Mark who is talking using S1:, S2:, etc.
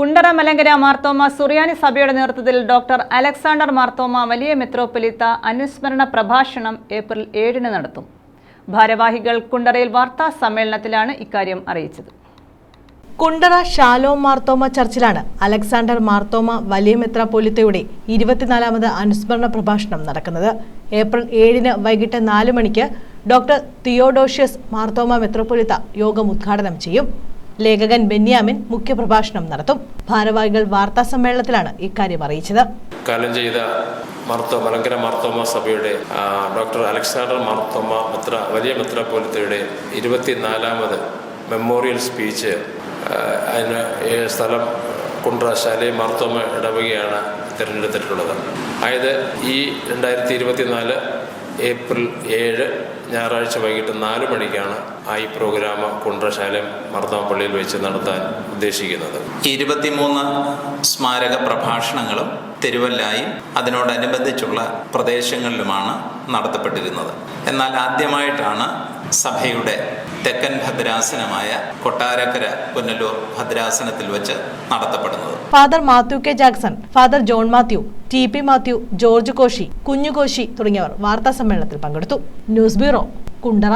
S1: കുണ്ടറ മലങ്കര മാർത്തോമ സുറിയാനി സഭയുടെ നേതൃത്വത്തിൽ doctor Alexander Marthoma വലിയ മെത്രോപ്പൊലിത്ത അനുസ്മരണ പ്രഭാഷണം ഏപ്രിൽ ഏഴിന് നടത്തും. ഭാരവാഹികൾ കുണ്ടറയിൽ വാർത്താ സമ്മേളനത്തിലാണ് ഇക്കാര്യം അറിയിച്ചത്.
S2: കുണ്ടറ ഷാലോ മാർത്തോമ ചർച്ചിലാണ് അലക്സാണ്ടർ മാർത്തോമ വലിയ മെത്രാപ്പോലിത്തയുടെ ഇരുപത്തിനാലാമത് അനുസ്മരണ പ്രഭാഷണം നടക്കുന്നത്. ഏപ്രിൽ ഏഴിന് വൈകിട്ട് നാല് മണിക്ക് ഡോക്ടർ തിയോഡോഷ്യസ് മാർത്തോമ മെത്രോപ്പൊലിത്ത യോഗം ഉദ്ഘാടനം ചെയ്യും. ലേഖകൻ ബെന്യാമിൻ മുഖ്യപ്രഭാഷണം നടത്തും. ഭാരവാഹികൾ വാർത്താ സമ്മേളനത്തിലാണ് ഇക്കാര്യം അറിയിച്ചത്.
S3: കാലം ചെയ്ത മാർത്തോ മലങ്കര മാർത്തോമ സഭയുടെ ഡോക്ടർ അലക്സാണ്ടർ മാർത്തോമ മിത്ര വലിയ മിത്രപോലത്തയുടെ ഇരുപത്തിനാലാമത് മെമ്മോറിയൽ സ്പീച്ച് അതിന് സ്ഥലം കുണ്ട്ര ശാലി മാർത്തോമ ഇടവകയാണ് തിരഞ്ഞെടുത്തിട്ടുള്ളത്. അതായത് ഈ രണ്ടായിരത്തി ഇരുപത്തിനാല് ഏപ്രിൽ ഏഴ് ഞായറാഴ്ച വൈകിട്ട് നാല് മണിക്കാണ് ആ ഈ പ്രോഗ്രാം കുണ്ട്രശാലം മർദ്ദാപ്പള്ളിയിൽ പള്ളിയിൽ വെച്ച് നടത്താൻ ഉദ്ദേശിക്കുന്നത്.
S4: ഇരുപത്തിമൂന്ന് സ്മാരക പ്രഭാഷണങ്ങളും തിരുവല്ലായും അതിനോടനുബന്ധിച്ചുള്ള പ്രദേശങ്ങളിലുമാണ് നടത്തപ്പെട്ടിരുന്നത്. എന്നാൽ ആദ്യമായിട്ടാണ് സഭയുടെ തെക്കൻ ഭദ്രാസനമായ കൊട്ടാരക്കര പുനലൂർ ഭദ്രാസനത്തിൽ വെച്ച് നടത്തപ്പെടുന്നത്.
S2: Father Mathew K Jackson Father John Mathew T P Mathew George Koshy Kunjukoshy തുടങ്ങിയവർ വാർത്താ സമ്മേളനത്തിൽ പങ്കെടുത്തു. News bureau Kundara.